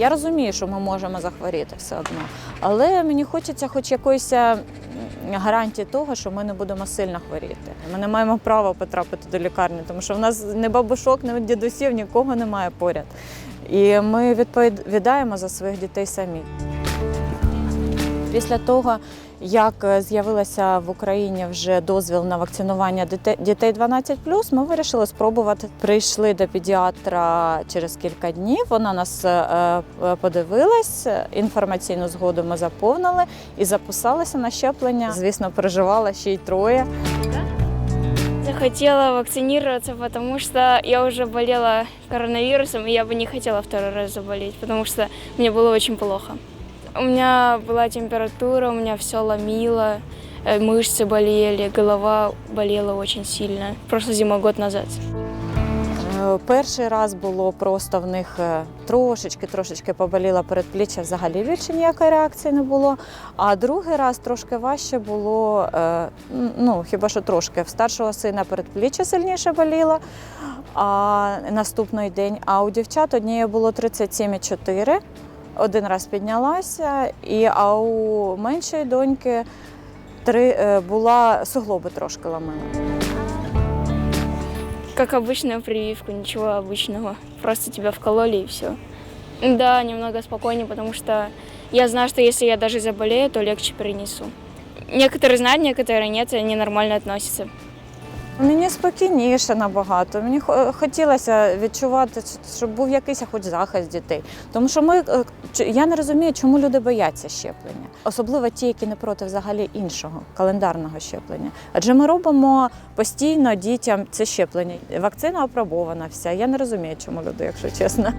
Я розумію, що ми можемо захворіти все одно, але мені хочеться хоч якоїсь е, гарантії того, що ми не будемо сильно хворіти. Ми не маємо права потрапити до лікарні, тому що в нас не бабушок, не дідусів, нікого немає поряд. І ми відповідаємо за своїх дітей самі. Після того, як е, з'явилася в Україні вже дозвіл на вакцинування дітей- дітей 12 ми вирішили спробувати. Прийшли до педіатра через кілька днів. Вона нас е, е, подивилась, інформаційну згоду ми заповнили і записалися на щеплення. Звісно, переживала ще й троє. Захотела вакцинироваться, потому что я уже болела коронавирусом, и я бы не хотела второй раз заболеть, потому что мне было очень плохо. У меня была температура, у меня все ломило, э, мышцы болели, голова болела очень сильно. Просто зима год назад. Е, Перший раз було просто в них е, трошечки, трошечки поболіло передпліччя, взагалі більше ніякої реакції не було. А другий раз трошки важче було, е, н- ну хіба що трошки. В старшого сина передпліччя сильніше боліло а наступний день. А у дівчат однієї було 37,4. Один раз піднялася, і а у меншої доньки три е, була суглоби трошки ламила. Как обычная прививка, ничего обычного. Просто тебя вкололи и все. Да, немного спокойнее, потому что я знаю, что если я даже заболею, то легче перенесу. Некоторые знают, некоторые нет, и они нормально относятся. Мені спокійніше набагато. Мені хо- хотілося відчувати, щоб був якийсь хоч захист дітей. Тому що ми е, я не розумію, чому люди бояться щеплення, особливо ті, які не проти взагалі іншого календарного щеплення. Адже ми робимо постійно дітям це щеплення. Вакцина опробована вся. Я не розумію, чому люди, якщо чесно.